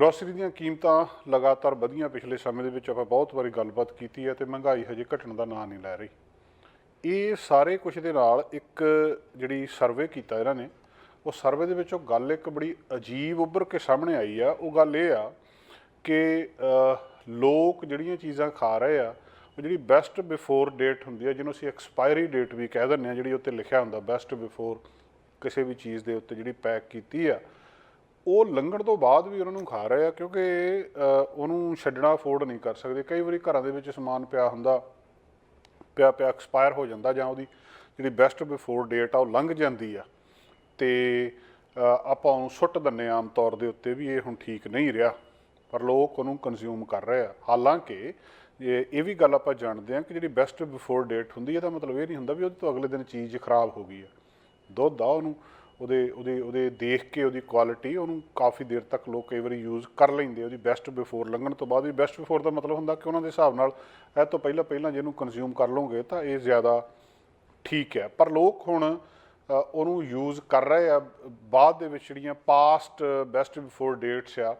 Grocery ਦੀਆਂ ਕੀਮਤਾਂ ਲਗਾਤਾਰ ਵਧੀਆਂ ਪਿਛਲੇ ਸਮੇਂ ਦੇ ਵਿੱਚ ਆਪਾਂ ਬਹੁਤ ਵਾਰੀ ਗੱਲਬਾਤ ਕੀਤੀ ਹੈ ਤੇ ਮਹਿੰਗਾਈ ਹਜੇ ਘਟਣ ਦਾ ਨਾਂ ਨਹੀਂ ਲੈ ਰਹੀ। ਇਹ ਸਾਰੇ ਕੁਝ ਦੇ ਨਾਲ ਇੱਕ ਜਿਹੜੀ ਸਰਵੇ ਕੀਤਾ ਇਹਨਾਂ ਨੇ, ਉਹ ਸਰਵੇ ਦੇ ਵਿੱਚ ਉਹ ਗੱਲ ਇੱਕ ਬੜੀ ਅਜੀਬ ਉੱਭਰ ਕੇ ਸਾਹਮਣੇ ਆਈ ਆ। ਉਹ ਗੱਲ ਇਹ ਆ ਕਿ ਲੋਕ ਜਿਹੜੀਆਂ ਚੀਜ਼ਾਂ ਖਾ ਰਹੇ ਆ, ਉਹ ਜਿਹੜੀ ਬੈਸਟ ਬਿਫੋਰ ਡੇਟ ਹੁੰਦੀ ਆ, ਜਿਹਨੂੰ ਅਸੀਂ ਐਕਸਪਾਇਰੀ ਡੇਟ ਵੀ ਕਹਿ ਦਿੰਦੇ ਆ, ਜਿਹੜੀ ਉੱਤੇ ਲਿਖਿਆ ਹੁੰਦਾ ਬੈਸਟ ਬਿਫੋਰ ਕਿਸੇ ਵੀ ਚੀਜ਼ ਦੇ ਉੱਤੇ ਜਿਹੜੀ ਪੈਕ ਕੀਤੀ ਆ ਉਹ ਲੰਘਣ ਤੋਂ ਬਾਅਦ ਵੀ ਉਹਨਾਂ ਨੂੰ ਖਾ ਰਹੇ ਆ, ਕਿਉਂਕਿ ਉਹਨੂੰ ਛੱਡਣਾ ਅਫੋਰਡ ਨਹੀਂ ਕਰ ਸਕਦੇ। ਕਈ ਵਾਰੀ ਘਰਾਂ ਦੇ ਵਿੱਚ ਸਮਾਨ ਪਿਆ ਹੁੰਦਾ, ਪਿਆ ਪਿਆ ਐਕਸਪਾਇਰ ਹੋ ਜਾਂਦਾ ਜਾਂ ਉਹਦੀ ਜਿਹੜੀ ਬੈਸਟ ਬਿਫੋਰ ਡੇਟ ਆ, ਉਹ ਲੰਘ ਜਾਂਦੀ ਆ। ਤੇ ਆਪਾਂ ਉਹਨੂੰ ਸੁੱਟ ਦਿੰਨੇ ਆਮ ਤੌਰ ਦੇ ਉੱਤੇ ਵੀ ਇਹ ਹੁਣ ਠੀਕ ਨਹੀਂ ਰਿਹਾ, ਪਰ ਲੋਕ ਉਹਨੂੰ ਕੰਜ਼ਿਊਮ ਕਰ ਰਹੇ ਆ। ਹਾਲਾਂਕਿ, ਇਹ ਇਹ ਵੀ ਗੱਲ ਆਪਾਂ ਜਾਣਦੇ ਆ ਕਿ ਜਿਹੜੀ ਬੈਸਟ ਬਿਫੋਰ ਡੇਟ ਹੁੰਦੀ ਹੈ ਤਾਂ ਮਤਲਬ ਇਹ ਨਹੀਂ ਹੁੰਦਾ ਵੀ ਉਹਦੇ ਤੋਂ ਅਗਲੇ ਦਿਨ ਚੀਜ਼ ਖਰਾਬ ਹੋ ਗਈ ਆ। ਦੁੱਧ ਆ ਉਹਨੂੰ ਉਹਦੇ ਉਹਦੇ ਉਹਦੇ ਦੇਖ ਕੇ ਉਹਦੀ ਕੁਆਲਿਟੀ ਉਹਨੂੰ ਕਾਫੀ ਦੇਰ ਤੱਕ ਲੋਕ ਕਈ ਵਾਰੀ ਯੂਜ਼ ਕਰ ਲੈਂਦੇ ਉਹਦੀ ਬੈਸਟ ਬਿਫੋਰ ਲੰਘਣ ਤੋਂ ਬਾਅਦ ਵੀ ਬੈਸਟ ਬਿਫੋਰ ਦਾ ਮਤਲਬ ਹੁੰਦਾ ਕਿ ਉਹਨਾਂ ਦੇ ਹਿਸਾਬ ਨਾਲ ਇਹ ਤੋਂ ਪਹਿਲਾਂ ਪਹਿਲਾਂ ਜਿਹਨੂੰ ਕੰਜ਼ਿਊਮ ਕਰ ਲਓਗੇ ਤਾਂ ਇਹ ਜ਼ਿਆਦਾ ਠੀਕ ਹੈ। ਪਰ ਲੋਕ ਹੁਣ ਉਹਨੂੰ ਯੂਜ਼ ਕਰ ਰਹੇ ਆ, ਬਾਅਦ ਦੇ ਵਿੱਚ ਜਿਹੜੀਆਂ ਪਾਸਟ ਬੈਸਟ ਬਿਫੋਰ ਡੇਟਸ ਆ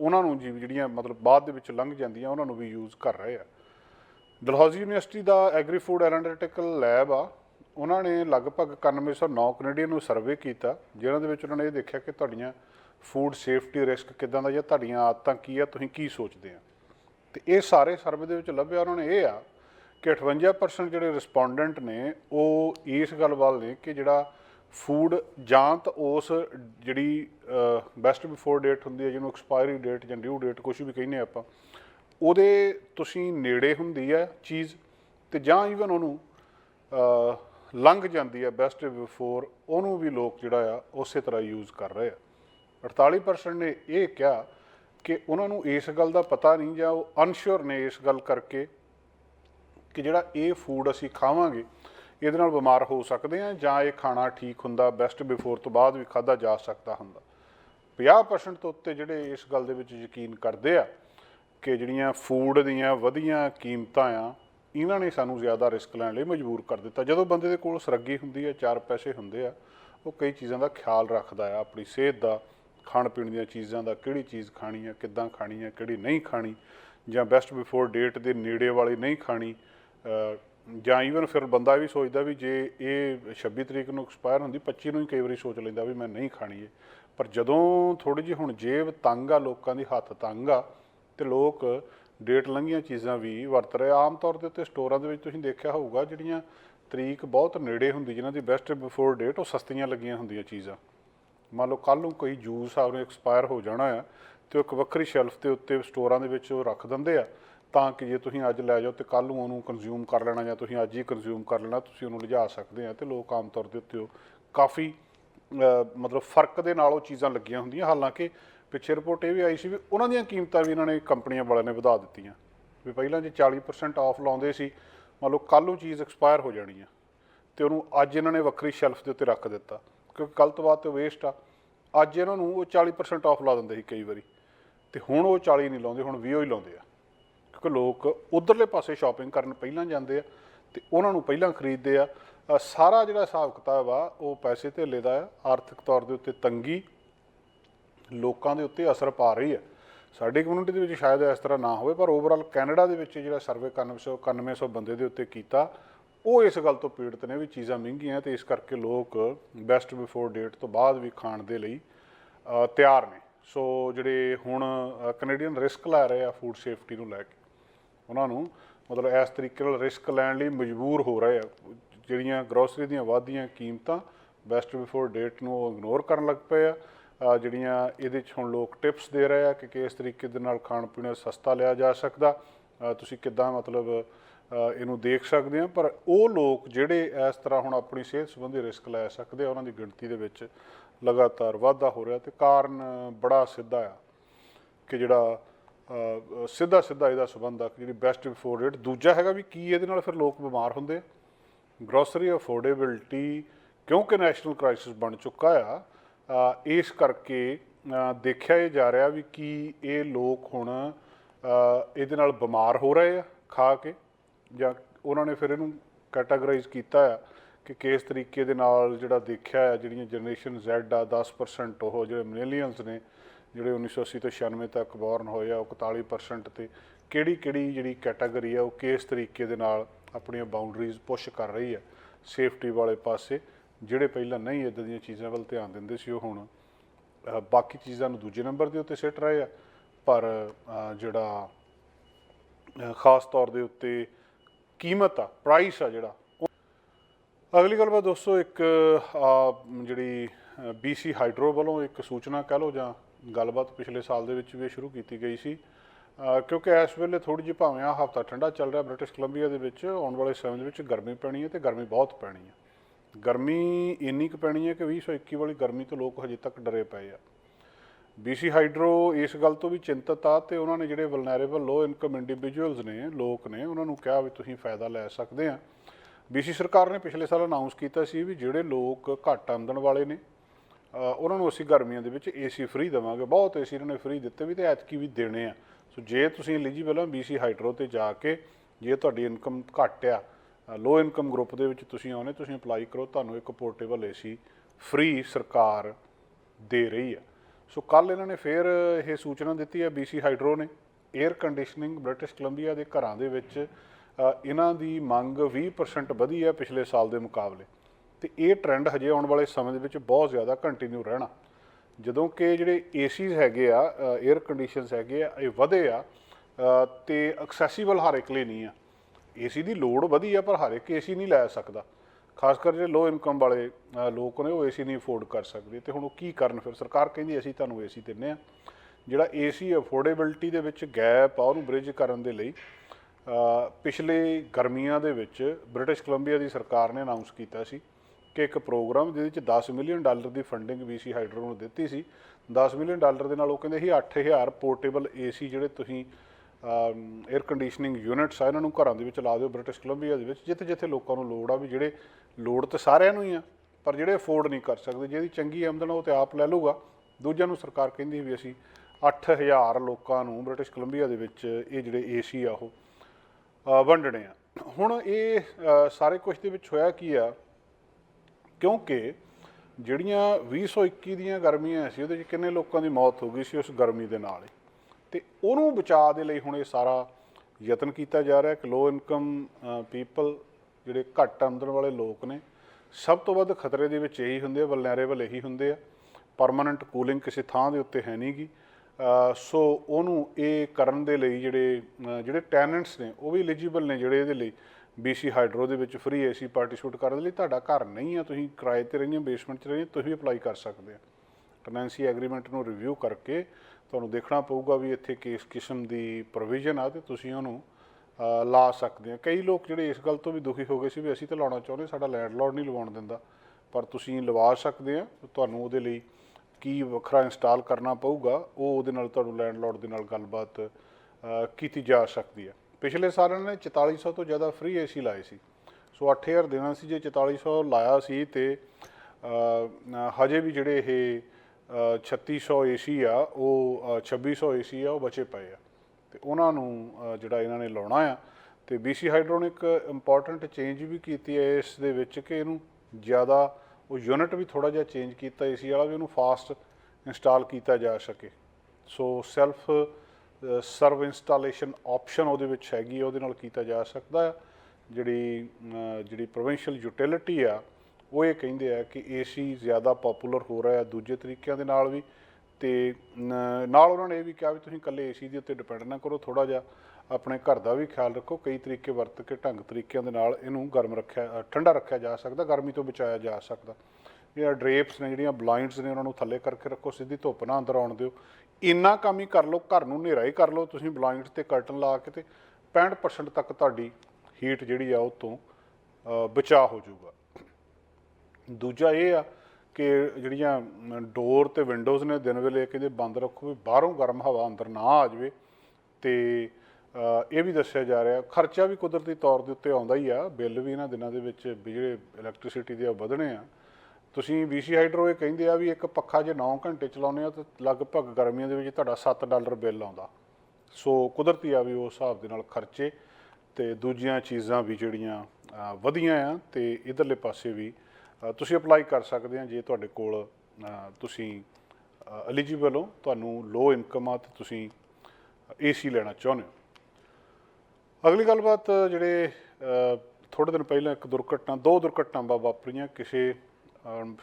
ਉਹਨਾਂ ਨੂੰ ਜੀ ਜਿਹੜੀਆਂ ਮਤਲਬ ਬਾਅਦ ਦੇ ਵਿੱਚ ਲੰਘ ਜਾਂਦੀਆਂ, ਉਹਨਾਂ ਨੂੰ ਵੀ ਯੂਜ਼ ਕਰ ਰਹੇ ਆ। ਡਲਹੌਜ਼ੀ ਯੂਨੀਵਰਸਿਟੀ ਦਾ ਐਗਰੀ ਫੂਡ ਐਨਾਲਿਟੀਕਲ ਲੈਬ ਆ ਉਹਨਾਂ ਨੇ ਲਗਭਗ 9109 ਕੈਨੇਡੀਅਨ ਨੂੰ ਸਰਵੇ ਕੀਤਾ, ਜਿਹਨਾਂ ਦੇ ਵਿੱਚ ਉਹਨਾਂ ਨੇ ਇਹ ਦੇਖਿਆ ਕਿ ਤੁਹਾਡੀਆਂ ਫੂਡ ਸੇਫਟੀ ਰਿਸਕ ਕਿਦਾਂ ਦਾ ਜਾਂ ਤੁਹਾਡੀਆਂ ਆਦਤਾਂ ਕੀ ਆ, ਤੁਸੀਂ ਕੀ ਸੋਚਦੇ ਆ? ਤੇ ਇਹ ਸਾਰੇ ਸਰਵੇ ਦੇ ਵਿੱਚ ਲੱਭਿਆ ਉਹਨਾਂ ਨੇ ਇਹ ਆ ਕਿ 58% ਜਿਹੜੇ ਰਿਸਪੋਂਡੈਂਟ ਨੇ, ਉਹ ਇਸ ਗੱਲ ਵੱਲ ਨੇ ਕਿ ਜਿਹੜਾ ਫੂਡ ਜਾਂ ਤਾਂ ਉਸ ਜਿਹੜੀ ਬੈਸਟ ਬਿਫੋਰ ਡੇਟ ਹੁੰਦੀ ਹੈ, ਜਿਹਨੂੰ ਐਕਸਪਾਇਰੀ ਡੇਟ ਜਾਂ ਡਿਊ ਡੇਟ ਕੁਝ ਵੀ ਕਹਿੰਦੇ ਆਪਾਂ, ਉਹਦੇ ਤੁਸੀਂ ਨੇੜੇ ਹੁੰਦੀ ਹੈ ਚੀਜ਼, ਤੇ ਜਾਂ ਈਵਨ ਉਹਨੂੰ ਲੰਘ ਜਾਂਦੀ ਹੈ ਬੈਸਟ ਬਿਫੋਰ ਉਹਨੂੰ ਵੀ ਲੋਕ ਜਿਹੜਾ ਆ ਉਸੇ ਤਰ੍ਹਾਂ ਯੂਜ਼ ਕਰ ਰਹੇ ਆ। 48% ਨੇ ਇਹ ਕਿਹਾ ਕਿ ਉਹਨਾਂ ਨੂੰ ਇਸ ਗੱਲ ਦਾ ਪਤਾ ਨਹੀਂ ਜਾਂ ਉਹ ਅਨਸ਼ੋਰ ਨੇ ਇਸ ਗੱਲ ਕਰਕੇ ਕਿ ਜਿਹੜਾ ਇਹ ਫੂਡ ਅਸੀਂ ਖਾਵਾਂਗੇ, ਇਹਦੇ ਨਾਲ ਬਿਮਾਰ ਹੋ ਸਕਦੇ ਆ ਜਾਂ ਇਹ ਖਾਣਾ ਠੀਕ ਹੁੰਦਾ ਬੈਸਟ ਬਿਫੋਰ ਤੋਂ ਬਾਅਦ ਵੀ ਖਾਦਾ ਜਾ ਸਕਦਾ ਹੁੰਦਾ। 50% ਤੋਂ ਉੱਤੇ ਜਿਹੜੇ ਇਸ ਗੱਲ ਦੇ ਵਿੱਚ ਯਕੀਨ ਕਰਦੇ ਆ ਕਿ ਜਿਹੜੀਆਂ ਫੂਡ ਦੀਆਂ ਵਧੀਆਂ ਕੀਮਤਾਂ ਆ ਇਹਨਾਂ ਨੇ ਸਾਨੂੰ ਜ਼ਿਆਦਾ ਰਿਸਕ ਲੈਣ ਲਈ ਮਜਬੂਰ ਕਰ ਦਿੱਤਾ। ਜਦੋਂ ਬੰਦੇ ਦੇ ਕੋਲ ਸਰੱਗੀ ਹੁੰਦੀ ਹੈ, ਚਾਰ ਪੈਸੇ ਹੁੰਦੇ ਆ, ਉਹ ਕਈ ਚੀਜ਼ਾਂ ਦਾ ਖਿਆਲ ਰੱਖਦਾ ਆ, ਆਪਣੀ ਸਿਹਤ ਦਾ, ਖਾਣ ਪੀਣ ਦੀਆਂ ਚੀਜ਼ਾਂ ਦਾ, ਕਿਹੜੀ ਚੀਜ਼ ਖਾਣੀ ਆ, ਕਿੱਦਾਂ ਖਾਣੀ ਆ, ਕਿਹੜੀ ਨਹੀਂ ਖਾਣੀ, ਜਾਂ ਬੈਸਟ ਬਿਫੋਰ ਡੇਟ ਦੇ ਨੇੜੇ ਵਾਲੀ ਨਹੀਂ ਖਾਣੀ ਜਾਂ ਈਵਨ ਫਿਰ ਬੰਦਾ ਵੀ ਸੋਚਦਾ ਵੀ ਜੇ ਇਹ 26 ਤਰੀਕ ਨੂੰ ਐਕਸਪਾਇਰ ਹੁੰਦੀ 25 ਨੂੰ ਹੀ ਕਈ ਵਾਰੀ ਸੋਚ ਲੈਂਦਾ ਵੀ ਮੈਂ ਨਹੀਂ ਖਾਣੀ ਇਹ। ਪਰ ਜਦੋਂ ਥੋੜੀ ਜਿਹੀ ਹੁਣ ਜੇਬ ਤੰਗ ਆ, ਲੋਕਾਂ ਦੀ ਹੱਥ ਤੰਗ ਆ, ਤੇ ਲੋਕ ਡੇਟ ਲੰਘੀਆਂ ਚੀਜ਼ਾਂ ਵੀ ਵਰਤ ਰਹੇ। ਆਮ ਤੌਰ ਦੇ ਉੱਤੇ ਸਟੋਰਾਂ ਦੇ ਵਿੱਚ ਤੁਸੀਂ ਦੇਖਿਆ ਹੋਊਗਾ ਜਿਹੜੀਆਂ ਤਰੀਕ ਬਹੁਤ ਨੇੜੇ ਹੁੰਦੀ, ਜਿਨ੍ਹਾਂ ਦੀ ਬੈਸਟ ਬਿਫੋਰ ਡੇਟ ਉਹ ਸਸਤੀਆਂ ਲੱਗੀਆਂ ਹੁੰਦੀਆਂ ਚੀਜ਼ਾਂ। ਮੰਨ ਲਓ ਕੱਲ ਨੂੰ ਕੋਈ ਜੂਸ ਆਉਣੇ ਐਕਸਪਾਇਰ ਹੋ ਜਾਣਾ ਆ, ਤੇ ਉਹ ਇੱਕ ਵੱਖਰੀ ਸ਼ੈਲਫ ਦੇ ਉੱਤੇ ਸਟੋਰਾਂ ਦੇ ਵਿੱਚ ਉਹ ਰੱਖ ਦਿੰਦੇ ਆ, ਤਾਂ ਕਿ ਜੇ ਤੁਸੀਂ ਅੱਜ ਲੈ ਜਾਓ ਤੇ ਕੱਲ ਨੂੰ ਉਹਨੂੰ ਕੰਜ਼ਿਊਮ ਕਰ ਲੈਣਾ ਜਾਂ ਤੁਸੀਂ ਅੱਜ ਹੀ ਕੰਜ਼ਿਊਮ ਕਰ ਲੈਣਾ, ਤੁਸੀਂ ਉਹਨੂੰ ਲਿਜਾ ਸਕਦੇ ਆ। ਤੇ ਲੋਕ ਆਮ ਤੌਰ ਦੇ ਉੱਤੇ ਉਹ ਕਾਫੀ ਮਤਲਬ ਫ਼ਰਕ ਦੇ ਨਾਲ ਉਹ ਚੀਜ਼ਾਂ ਲੱਗੀਆਂ ਹੁੰਦੀਆਂ। ਹਾਲਾਂਕਿ ਪਿੱਛੇ ਰਿਪੋਰਟ ਇਹ ਵੀ ਆਈ ਸੀ ਵੀ ਉਹਨਾਂ ਦੀਆਂ ਕੀਮਤਾਂ ਵੀ ਇਹਨਾਂ ਨੇ ਕੰਪਨੀਆਂ ਵਾਲਿਆਂ ਨੇ ਵਧਾ ਦਿੱਤੀਆਂ। ਵੀ ਪਹਿਲਾਂ ਜੇ 40% ਆਫ ਲਾਉਂਦੇ ਸੀ, ਮੰਨ ਲਓ ਕੱਲ ਨੂੰ ਚੀਜ਼ ਐਕਸਪਾਇਰ ਹੋ ਜਾਣੀ ਆ, ਤੇ ਉਹਨੂੰ ਅੱਜ ਇਹਨਾਂ ਨੇ ਵੱਖਰੀ ਸ਼ੈਲਫ ਦੇ ਉੱਤੇ ਰੱਖ ਦਿੱਤਾ, ਕਿਉਂਕਿ ਕੱਲ ਤੋਂ ਬਾਅਦ ਤੇ ਵੇਸਟ ਆ। ਅੱਜ ਇਹਨਾਂ ਨੂੰ ਉਹ 40% ਆਫ ਲਾ ਦਿੰਦੇ ਸੀ ਕਈ ਵਾਰੀ, ਤੇ ਹੁਣ ਉਹ 40 ਨਹੀਂ ਲਾਉਂਦੇ, ਹੁਣ 20 ਹੀ ਲਾਉਂਦੇ ਆ। ਕਿਉਂਕਿ ਲੋਕ ਉਧਰਲੇ ਪਾਸੇ ਸ਼ਾਪਿੰਗ ਕਰਨ ਪਹਿਲਾਂ ਜਾਂਦੇ ਆ, ਤੇ ਉਹਨਾਂ ਨੂੰ ਪਹਿਲਾਂ ਖਰੀਦਦੇ ਆ। ਸਾਰਾ ਜਿਹੜਾ ਹਿਸਾਬ ਕਿਤਾਬ ਆ, ਉਹ ਪੈਸੇ ਧੇਲੇ ਦਾ ਆ, ਆਰਥਿਕ ਤੌਰ ਦੇ ਉੱਤੇ ਤੰਗੀ ਲੋਕਾਂ ਦੇ ਉੱਤੇ ਅਸਰ ਪਾ ਰਹੀ ਹੈ। ਸਾਡੀ ਕਮਿਊਨਿਟੀ ਦੇ ਵਿੱਚ ਸ਼ਾਇਦ ਇਸ ਤਰ੍ਹਾਂ ਨਾ ਹੋਵੇ, ਪਰ ਓਵਰਆਲ ਕੈਨੇਡਾ ਦੇ ਵਿੱਚ ਜਿਹੜਾ ਸਰਵੇ 9100 9100 ਬੰਦੇ ਦੇ ਉੱਤੇ ਕੀਤਾ, ਉਹ ਇਸ ਗੱਲ ਤੋਂ ਪੀੜਤ ਨੇ ਵੀ ਚੀਜ਼ਾਂ ਮਹਿੰਗੀਆਂ ਤੇ ਇਸ ਕਰਕੇ ਲੋਕ ਬੈਸਟ ਬਿਫੋਰ ਡੇਟ ਤੋਂ ਬਾਅਦ ਵੀ ਖਾਣ ਦੇ ਲਈ ਤਿਆਰ ਨੇ। ਸੋ ਜਿਹੜੇ ਹੁਣ ਕੈਨੇਡੀਅਨ ਰਿਸਕ ਲੈ ਰਹੇ ਆ ਫੂਡ ਸੇਫਟੀ ਨੂੰ ਲੈ ਕੇ, ਉਹਨਾਂ ਨੂੰ ਮਤਲਬ ਇਸ ਤਰੀਕੇ ਨਾਲ ਰਿਸਕ ਲੈਣ ਲਈ ਮਜਬੂਰ ਹੋ ਰਹੇ ਆ। ਜਿਹੜੀਆਂ ਗਰੋਸਰੀ ਦੀਆਂ ਵਾਧੀਆਂ ਕੀਮਤਾਂ ਬੈਸਟ ਬਿਫੋਰ ਡੇਟ ਨੂੰ ਉਹ ਇਗਨੋਰ ਕਰਨ ਲੱਗ ਪਏ ਆ। ਜਿਹੜੀਆਂ ਇਹਦੇ 'ਚ ਹੁਣ ਲੋਕ ਟਿਪਸ ਦੇ ਰਹੇ ਆ ਕਿ ਕਿਸ ਤਰੀਕੇ ਦੇ ਨਾਲ ਖਾਣ ਪੀਣਾ ਸਸਤਾ ਲਿਆ ਜਾ ਸਕਦਾ। ਤੁਸੀਂ ਕਿੱਦਾਂ ਮਤਲਬ ਇਹਨੂੰ ਦੇਖ ਸਕਦੇ ਆ, ਪਰ ਉਹ ਲੋਕ ਜਿਹੜੇ ਇਸ ਤਰ੍ਹਾਂ ਹੁਣ ਆਪਣੀ ਸਿਹਤ ਸੰਬੰਧੀ ਰਿਸਕ ਲੈ ਸਕਦੇ ਆ, ਉਹਨਾਂ ਦੀ ਗਿਣਤੀ ਦੇ ਵਿੱਚ ਲਗਾਤਾਰ ਵਾਧਾ ਹੋ ਰਿਹਾ ਤੇ ਕਾਰਨ ਬੜਾ ਸਿੱਧਾ ਆ ਕਿ ਜਿਹੜਾ ਸਿੱਧਾ ਸਿੱਧਾ ਇਹਦਾ ਸੰਬੰਧ ਆ ਕਿ ਜਿਹੜੀ ਬੈਸਟ ਬਿਫੋਰ ਡੇਟ ਦੂਜਾ ਹੈਗਾ ਵੀ ਕੀ ਇਹਦੇ ਨਾਲ ਫਿਰ ਲੋਕ ਬਿਮਾਰ ਹੁੰਦੇ ਆ। ਗਰੋਸਰੀ ਅਫੋਰਡੇਬਿਲਟੀ ਕਿਉਂਕਿ ਨੈਸ਼ਨਲ ਕ੍ਰਾਈਸਿਸ ਬਣ ਚੁੱਕਾ ਆ ਇਸ ਕਰਕੇ ਦੇਖਿਆ ਇਹ ਜਾ ਰਿਹਾ ਵੀ ਕੀ ਇਹ ਲੋਕ ਹੁਣ ਇਹਦੇ ਨਾਲ ਬਿਮਾਰ ਹੋ ਰਹੇ ਆ ਖਾ ਕੇ, ਜਾਂ ਉਹਨਾਂ ਨੇ ਫਿਰ ਇਹਨੂੰ ਕੈਟਾਗਰਾਈਜ਼ ਕੀਤਾ ਆ ਕਿ ਕਿਸ ਤਰੀਕੇ ਦੇ ਨਾਲ ਜਿਹੜਾ ਦੇਖਿਆ ਆ, ਜਿਹੜੀਆਂ ਜਨਰੇਸ਼ਨ Z ਆ 10% ਉਹ ਜਿਹੜੇ ਮਿਲੀਅਨਸ ਨੇ, ਜਿਹੜੇ 1980 ਤੋਂ 96 ਤੱਕ ਬੋਰਨ ਹੋਏ ਆ, ਉਹ 41% ਤੇ ਕਿਹੜੀ ਕਿਹੜੀ ਜਿਹੜੀ ਕੈਟਾਗਰੀ ਆ, ਉਹ ਕਿਸ ਤਰੀਕੇ ਦੇ ਨਾਲ ਆਪਣੀਆਂ ਬਾਉਂਡਰੀਜ਼ ਪੁਸ਼ ਕਰ ਰਹੀ ਆ ਸੇਫਟੀ ਵਾਲੇ ਪਾਸੇ ਜਿਹੜੇ ਪਹਿਲਾਂ ਨਹੀਂ ਇਦਾਂ ਦੀਆਂ ਚੀਜ਼ਾਂ ਵੱਲ ਧਿਆਨ ਦਿੰਦੇ ਸੀ ਉਹ ਹੁਣ ਬਾਕੀ ਚੀਜ਼ਾਂ ਨੂੰ ਦੂਜੇ ਨੰਬਰ ਦੇ ਉੱਤੇ ਸਿੱਟ ਰਹੇ ਆ। ਪਰ ਜਿਹੜਾ ਖਾਸ ਤੌਰ ਦੇ ਉੱਤੇ ਕੀਮਤ ਆ ਪ੍ਰਾਈਸ ਆ ਜਿਹੜਾ ਉਹ- ਅਗਲੀ ਗੱਲ ਬਾ ਦੋਸਤੋ ਇੱਕ ਆ, ਜਿਹੜੀ BC ਹਾਈਡਰੋ ਵੱਲੋਂ ਇੱਕ ਸੂਚਨਾ ਕਹਿ ਲਓ ਜਾਂ ਗੱਲਬਾਤ ਪਿਛਲੇ ਸਾਲ ਦੇ ਵਿੱਚ ਵੀ ਸ਼ੁਰੂ ਕੀਤੀ ਗਈ ਸੀ। ਕਿਉਂਕਿ ਇਸ ਵੇਲੇ ਥੋੜੀ ਜਿਹੀ ਭਾਵੇਂ ਆ ਹਫਤਾ ਠੰਡਾ ਚੱਲ ਰਿਹਾ ਬ੍ਰਿਟਿਸ਼ ਕੋਲੰਬੀਆ ਦੇ ਵਿੱਚ ਆਉਣ ਵਾਲੇ ਸਮੇਂ ਦੇ ਵਿੱਚ ਗਰਮੀ ਪੈਣੀ ਹੈ ਤੇ ਗਰਮੀ ਬਹੁਤ ਪੈਣੀ ਹੈ। ਗਰਮੀ ਇੰਨੀ ਕੁ ਪੈਣੀ ਹੈ ਕਿ 2021 ਵਾਲੀ ਗਰਮੀ ਤੋਂ ਲੋਕ ਹਜੇ ਤੱਕ ਡਰੇ ਪਏ ਆ। BC ਹਾਈਡਰੋ ਇਸ ਗੱਲ ਤੋਂ ਵੀ ਚਿੰਤਤ ਆ ਤੇ ਉਹਨਾਂ ਨੇ ਜਿਹੜੇ ਵਲਨਰੇਬਲ ਲੋ ਇਨਕਮ ਇੰਡੀਵਿਜੂਅਲਸ ਨੇ, ਲੋਕ ਨੇ, ਉਹਨਾਂ ਨੂੰ ਕਿਹਾ ਵੀ ਤੁਸੀਂ ਫਾਇਦਾ ਲੈ ਸਕਦੇ ਆ। BC ਸਰਕਾਰ ਨੇ ਪਿਛਲੇ ਸਾਲ ਅਨਾਉਂਸ ਕੀਤਾ ਸੀ ਵੀ ਜਿਹੜੇ ਲੋਕ ਘੱਟ ਆਮਦਨ ਵਾਲੇ ਨੇ ਉਹਨਾਂ ਨੂੰ ਅਸੀਂ ਗਰਮੀਆਂ ਦੇ ਵਿੱਚ ਏਸੀ ਫ੍ਰੀ ਦੇਵਾਂਗੇ। ਬਹੁਤ ਏਸੀ ਇਹਨਾਂ ਨੇ ਫ੍ਰੀ ਦਿੱਤੇ ਵੀ ਤੇ ਐਤਕੀ ਵੀ ਦੇਣੇ ਆ। ਸੋ ਜੇ ਤੁਸੀਂ ਐਲੀਜੀਬਲ ਹੋ BC ਹਾਈਡਰੋ ਤੇ ਜਾ ਕੇ, ਜੇ ਤੁਹਾਡੀ ਇਨਕਮ ਘੱਟ ਆ ਲੋ ਇਨਕਮ ਗਰੁੱਪ ਦੇ ਵਿੱਚ ਤੁਸੀਂ ਆਉਨੇ ਤੁਸੀਂ ਅਪਲਾਈ ਕਰੋ ਤੁਹਾਨੂੰ ਇੱਕ ਪੋਰਟੇਬਲ ਏਸੀ ਫ੍ਰੀ ਸਰਕਾਰ ਦੇ ਰਹੀ ਹੈ। ਸੋ ਕੱਲ ਇਹਨਾਂ ਨੇ ਫੇਰ ਇਹ ਸੂਚਨਾ ਦਿੱਤੀ ਹੈ BC ਹਾਈਡਰੋ ਨੇ 에ਅਰ ਕੰਡੀਸ਼ਨਿੰਗ ਬ੍ਰਿਟਿਸ਼ ਕੋਲੰਬੀਆ ਦੇ ਘਰਾਂ ਦੇ ਵਿੱਚ ਇਹਨਾਂ ਦੀ ਮੰਗ 20% ਵਧੀ ਹੈ ਪਿਛਲੇ ਸਾਲ ਦੇ ਮੁਕਾਬਲੇ। ਤੇ ਇਹ ਟ੍ਰੈਂਡ ਹਜੇ ਆਉਣ ਵਾਲੇ ਸਮੇਂ ਦੇ ਵਿੱਚ ਬਹੁਤ ਜ਼ਿਆਦਾ ਕੰਟੀਨਿਊ ਰਹਿਣਾ। ਜਦੋਂ ਕਿ ਜਿਹੜੇ ਏਸੀਜ਼ ਹੈਗੇ ਆ 에ਅਰ ਕੰਡੀਸ਼ਨਸ ਹੈਗੇ ਆ ਇਹ ਵਧੇ ਆ ਅ, ਤੇ ਐਕਸੈਸਿਬਲ ਹਰ ਇੱਕ ਲਈ ਨਹੀਂ ਆ। ਏਸੀ ਦੀ ਲੋੜ ਵਧੀ ਆ ਪਰ ਹਰ ਇੱਕ ਏਸੀ ਨਹੀਂ ਲੈ ਸਕਦਾ। ਖਾਸ ਕਰ ਜਿਹੜੇ ਲੋ ਇਨਕਮ ਵਾਲੇ ਲੋਕ ਨੇ, ਉਹ ਏਸੀ ਨਹੀਂ ਅਫੋਰਡ ਕਰ ਸਕਦੇ। ਤੇ ਹੁਣ ਉਹ ਕੀ ਕਰਨ ਫਿਰ? ਸਰਕਾਰ ਕਹਿੰਦੀ ਅਸੀਂ ਤੁਹਾਨੂੰ ਏਸੀ ਦਿੰਨੇ ਆ। ਜਿਹੜਾ ਏਸੀ ਅਫੋਰਡੇਬਿਲਟੀ ਦੇ ਵਿੱਚ ਗੈਪ ਆ, ਉਹਨੂੰ ਬ੍ਰਿਜ ਕਰਨ ਦੇ ਲਈ ਪਿਛਲੇ ਗਰਮੀਆਂ ਦੇ ਵਿੱਚ ਬ੍ਰਿਟਿਸ਼ ਕੋਲੰਬੀਆ ਦੀ ਸਰਕਾਰ ਨੇ ਅਨਾਉਂਸ ਕੀਤਾ ਸੀ ਕਿ ਇੱਕ ਪ੍ਰੋਗਰਾਮ ਜਿਹਦੇ ਵਿੱਚ 10 ਮਿਲੀਅਨ ਡਾਲਰ ਦੀ ਫੰਡਿੰਗ BC ਹਾਈਡਰੋ ਨੂੰ ਦਿੱਤੀ ਸੀ। 10 ਮਿਲੀਅਨ ਡਾਲਰ ਦੇ ਨਾਲ ਉਹ ਕਹਿੰਦੇ ਸੀ 8000 ਪੋਰਟੇਬਲ ਏਸੀ ਜਿਹੜੇ ਤੁਸੀਂ 에ਅਰ ਕੰਡੀਸ਼ਨਿੰਗ ਯੂਨਿਟਸ ਆ, ਇਹਨਾਂ ਨੂੰ ਘਰਾਂ ਦੇ ਵਿੱਚ ਲਾ ਦਿਓ ਬ੍ਰਿਟਿਸ਼ ਕੋਲੰਬੀਆ ਦੇ ਵਿੱਚ, ਜਿੱਥੇ ਜਿੱਥੇ ਲੋਕਾਂ ਨੂੰ ਲੋੜ ਆ ਵੀ ਜਿਹੜੇ ਲੋੜ ਤੇ ਸਾਰਿਆਂ ਨੂੰ ਹੀ ਆ, ਪਰ ਜਿਹੜੇ ਅਫੋਰਡ ਨਹੀਂ ਕਰ ਸਕਦੇ ਜਿਹਦੀ ਚੰਗੀ ਆਮਦਨ ਆ, ਉਹ ਤੇ ਆਪ ਲੈ ਲੂਗਾ ਦੂਜਿਆਂ ਨੂੰ ਸਰਕਾਰ ਕਹਿੰਦੀ ਵੀ ਅਸੀਂ 8000 ਲੋਕਾਂ ਨੂੰ ਬ੍ਰਿਟਿਸ਼ ਕੋਲੰਬੀਆ ਦੇ ਵਿੱਚ ਇਹ ਜਿਹੜੇ ਏਸੀ ਆ ਉਹ ਵੰਡਣੇ ਆ। ਹੁਣ ਇਹ ਸਾਰੇ ਕੁਝ ਦੇ ਵਿੱਚ ਹੋਇਆ ਕੀ ਆ, ਕਿਉਂਕਿ ਜਿਹੜੀਆਂ 2021 ਦੀਆਂ ਗਰਮੀਆਂ ਸੀ, ਉਹਦੇ ਵਿੱਚ ਕਿੰਨੇ ਲੋਕਾਂ ਦੀ ਮੌਤ ਹੋ ਗਈ ਸੀ ਉਸ ਗਰਮੀ ਦੇ ਨਾਲ ਤੇ ਉਹਨੂੰ ਬਚਾਅ ਦੇ ਲਈ ਹੁਣ ਇਹ ਸਾਰਾ ਯਤਨ ਕੀਤਾ ਜਾ ਰਿਹਾ ਕਿ ਲੋ ਇਨਕਮ ਪੀਪਲ ਜਿਹੜੇ ਘੱਟ ਆਮਦਨ ਵਾਲੇ ਲੋਕ ਨੇ ਸਭ ਤੋਂ ਵੱਧ ਖਤਰੇ ਦੇ ਵਿੱਚ ਇਹੀ ਹੁੰਦੇ ਆ ਵਲਨਰੇਬਲ ਇਹੀ ਹੁੰਦੇ ਆ। ਪਰਮਨੈਂਟ ਕੂਲਿੰਗ ਕਿਸੇ ਥਾਂ ਦੇ ਉੱਤੇ ਹੈ ਨਹੀਂਗੀ ਸੋ ਉਹਨੂੰ ਇਹ ਕਰਨ ਦੇ ਲਈ ਜਿਹੜੇ ਜਿਹੜੇ ਟੈਨੈਂਟਸ ਨੇ ਉਹ ਵੀ ਐਲੀਜੀਬਲ ਨੇ ਜਿਹੜੇ ਇਹਦੇ ਲਈ। BC ਹਾਈਡਰੋ ਦੇ ਵਿੱਚ ਫ੍ਰੀ ਏਸੀ ਪਾਰਟਿਸਿਪੇਟ ਕਰਨ ਦੇ ਲਈ ਤੁਹਾਡਾ ਘਰ ਨਹੀਂ ਆ ਤੁਸੀਂ ਕਿਰਾਏ ਤੇ ਰਹਿੰਦੇ ਹੋ ਬੇਸਮੈਂਟ 'ਚ ਰਹਿੰਦੇ ਹੋ, ਤੁਸੀਂ ਅਪਲਾਈ ਕਰ ਸਕਦੇ ਆ। ਟੈਨੈਂਸੀ ਐਗਰੀਮੈਂਟ ਨੂੰ ਰਿਵਿਊ ਕਰਕੇ ਤੁਹਾਨੂੰ ਦੇਖਣਾ ਪਊਗਾ ਵੀ ਇੱਥੇ ਕਿਸ ਕਿਸਮ ਦੀ ਪ੍ਰੋਵੀਜ਼ਨ ਆ ਤੇ ਤੁਸੀਂ ਉਹਨੂੰ ਲਾ ਸਕਦੇ ਆ। ਕਈ ਲੋਕ ਜਿਹੜੇ ਇਸ ਗੱਲ ਤੋਂ ਵੀ ਦੁਖੀ ਹੋ ਗਏ ਸੀ ਵੀ ਅਸੀਂ ਤਾਂ ਲਾਉਣਾ ਚਾਹੁੰਦੇ ਸਾਡਾ ਲੈਂਡਲੋਰਡ ਨਹੀਂ ਲਵਾਉਣ ਦਿੰਦਾ। ਪਰ ਤੁਸੀਂ ਲਵਾ ਸਕਦੇ ਆ, ਤੁਹਾਨੂੰ ਉਹਦੇ ਲਈ ਕੀ ਵੱਖਰਾ ਇੰਸਟਾਲ ਕਰਨਾ ਪਊਗਾ, ਉਹ ਉਹਦੇ ਨਾਲ ਤੁਹਾਨੂੰ ਲੈਂਡਲੋਰਡ ਦੇ ਨਾਲ ਗੱਲਬਾਤ ਕੀਤੀ ਜਾ ਸਕਦੀ ਹੈ ਪਿਛਲੇ ਸਾਲ ਇਹਨਾਂ ਨੇ 4400 ਤੋਂ ਜ਼ਿਆਦਾ ਫ੍ਰੀ ਏਸੀ ਲਾਏ ਸੀ। ਸੋ 8000 ਦੇਣਾ ਸੀ, ਜੇ 4400 ਲਾਇਆ ਸੀ ਤੇ ਹਜੇ ਵੀ ਜਿਹੜੇ ਇਹ 3600 ਏਸੀ ਆ ਉਹ ਅ, 2600 ਏਸੀ ਆ ਉਹ ਬਚੇ ਪਏ ਆ। ਤੇ ਉਹਨਾਂ ਨੂੰ ਜਿਹੜਾ ਇਹਨਾਂ ਨੇ ਲਾਉਣਾ ਆ ਤੇ BC ਹਾਈਡਰੋ ਨੇ ਇੱਕ ਇੰਪੋਰਟੈਂਟ ਚੇਂਜ ਵੀ ਕੀਤੀ ਹੈ ਇਸ ਦੇ ਵਿੱਚ ਕਿ ਇਹਨੂੰ ਜ਼ਿਆਦਾ ਉਹ ਯੂਨਿਟ ਵੀ ਥੋੜਾ ਜਿਹਾ ਚੇਂਜ ਕੀਤਾ ਏਸੀ ਵਾਲਾ ਵੀ ਉਹਨੂੰ ਫਾਸਟ ਇੰਸਟਾਲ ਕੀਤਾ ਜਾ ਸਕੇ। So self serve installation option ਉਹਦੇ ਵਿੱਚ ਹੈਗੀ ਹੈ ਉਹਦੇ ਨਾਲ ਕੀਤਾ ਜਾ ਸਕਦਾ ਹੈ ਜਿਹੜੀ ਜਿਹੜੀ ਪ੍ਰੋਵਿੰਸ਼ੀਅਲ ਯੂਟਿਲਿਟੀ ਆ ਉਹ ਇਹ ਕਹਿੰਦੇ ਆ ਕਿ ਏਸੀ ਜ਼ਿਆਦਾ ਪਪੂਲਰ ਹੋ ਰਿਹਾ ਦੂਜੇ ਤਰੀਕਿਆਂ ਦੇ ਨਾਲ ਵੀ ਤੇ ਨਾਲ ਉਹਨਾਂ ਨੇ ਇਹ ਵੀ ਕਿਹਾ ਵੀ ਤੁਸੀਂ ਇਕੱਲੇ ਏਸੀ ਦੇ ਉੱਤੇ ਡਿਪੈਂਡ ਨਾ ਕਰੋ ਥੋੜਾ ਜਿਹਾ ਆਪਣੇ ਘਰ ਦਾ ਵੀ ਖਿਆਲ ਰੱਖੋ ਕਈ ਤਰੀਕੇ ਵਰਤ ਕੇ ਢੰਗ ਤਰੀਕਿਆਂ ਦੇ ਨਾਲ ਇਹਨੂੰ ਗਰਮ ਰੱਖਿਆ ਠੰਡਾ ਰੱਖਿਆ ਜਾ ਸਕਦਾ ਗਰਮੀ ਤੋਂ ਬਚਾਇਆ ਜਾ ਸਕਦਾ। ਜਿਹੜਾ ਡਰੇਪਸ ਨੇ ਜਿਹੜੀਆਂ ਬਲਾਈਂਡਸ ਨੇ ਉਹਨਾਂ ਨੂੰ ਥੱਲੇ ਕਰਕੇ ਰੱਖੋ ਸਿੱਧੀ ਧੁੱਪ ਨਾ ਅੰਦਰ ਆਉਣ ਦਿਓ। ਇੰਨਾ ਕੰਮ ਹੀ ਕਰ ਲਓ ਘਰ ਨੂੰ ਹਨੇਰਾ ਹੀ ਕਰ ਲਓ ਤੁਸੀਂ ਬਲਾਈਂਡਸ ਤੇ ਕਰਟਨ ਲਾ ਕੇ ਤੇ 65% ਤੱਕ ਤੁਹਾਡੀ ਹੀਟ ਜਿਹੜੀ ਆ ਉਹ ਤੋਂ ਅ, ਬਚਾਅ ਹੋ ਜਾਊਗਾ। ਦੂਜਾ ਇਹ ਆ ਕਿ ਜਿਹੜੀਆਂ ਡੋਰ ਤੇ ਵਿੰਡੋਜ਼ ਨੇ ਦਿਨ ਵੇਲੇ ਕਹਿੰਦੇ ਬੰਦ ਰੱਖੋ ਵੀ ਬਾਹਰੋਂ ਗਰਮ ਹਵਾ ਅੰਦਰ ਨਾ ਆ ਜਾਵੇ। ਤੇ ਇਹ ਵੀ ਦੱਸਿਆ ਜਾ ਰਿਹਾ, ਖਰਚਾ ਵੀ ਕੁਦਰਤੀ ਤੌਰ ਦੇ ਉੱਤੇ ਆਉਂਦਾ ਹੀ ਆ, ਬਿੱਲ ਵੀ ਇਹਨਾਂ ਦਿਨਾਂ ਦੇ ਵਿੱਚ ਬਿਜਲੀ ਇਲੈਕਟ੍ਰਿਸਿਟੀ ਦੇ ਵਧਣੇ ਆ। ਤੁਸੀਂ BC ਹਾਈਡਰੋ ਇਹ ਕਹਿੰਦੇ ਆ ਵੀ ਇੱਕ ਪੱਖਾ ਜੇ 9 ਘੰਟੇ ਚਲਾਉਂਦੇ ਆ ਤਾਂ ਲਗਭਗ ਗਰਮੀਆਂ ਦੇ ਵਿੱਚ ਤੁਹਾਡਾ 7 ਡਾਲਰ ਬਿੱਲ ਆਉਂਦਾ। ਸੋ ਕੁਦਰਤੀ ਆ ਵੀ ਉਸ ਹਿਸਾਬ ਦੇ ਨਾਲ ਖਰਚੇ ਤੇ ਦੂਜੀਆਂ ਚੀਜ਼ਾਂ ਵੀ ਜਿਹੜੀਆਂ ਵਧੀਆਂ ਆ ਤੇ ਇਧਰਲੇ ਪਾਸੇ ਵੀ ਤੁਸੀਂ ਅਪਲਾਈ ਕਰ ਸਕਦੇ ਆ ਜੇ ਤੁਹਾਡੇ ਕੋਲ ਤੁਸੀਂ ਐਲੀਜੀਬਲ ਹੋ, ਤੁਹਾਨੂੰ ਲੋ ਇਨਕਮ ਆ ਤੇ ਤੁਸੀਂ ਏਸੀ ਲੈਣਾ ਚਾਹੁੰਦੇ ਹੋ। ਅਗਲੀ ਗੱਲਬਾਤ ਜਿਹੜੇ ਥੋੜੇ ਦਿਨ ਪਹਿਲਾਂ ਇੱਕ ਦੁਰਘਟਨਾ, ਦੋ ਦੁਰਘਟਨਾਵਾਂ ਵਾਪਰੀਆਂ, ਕਿਸੇ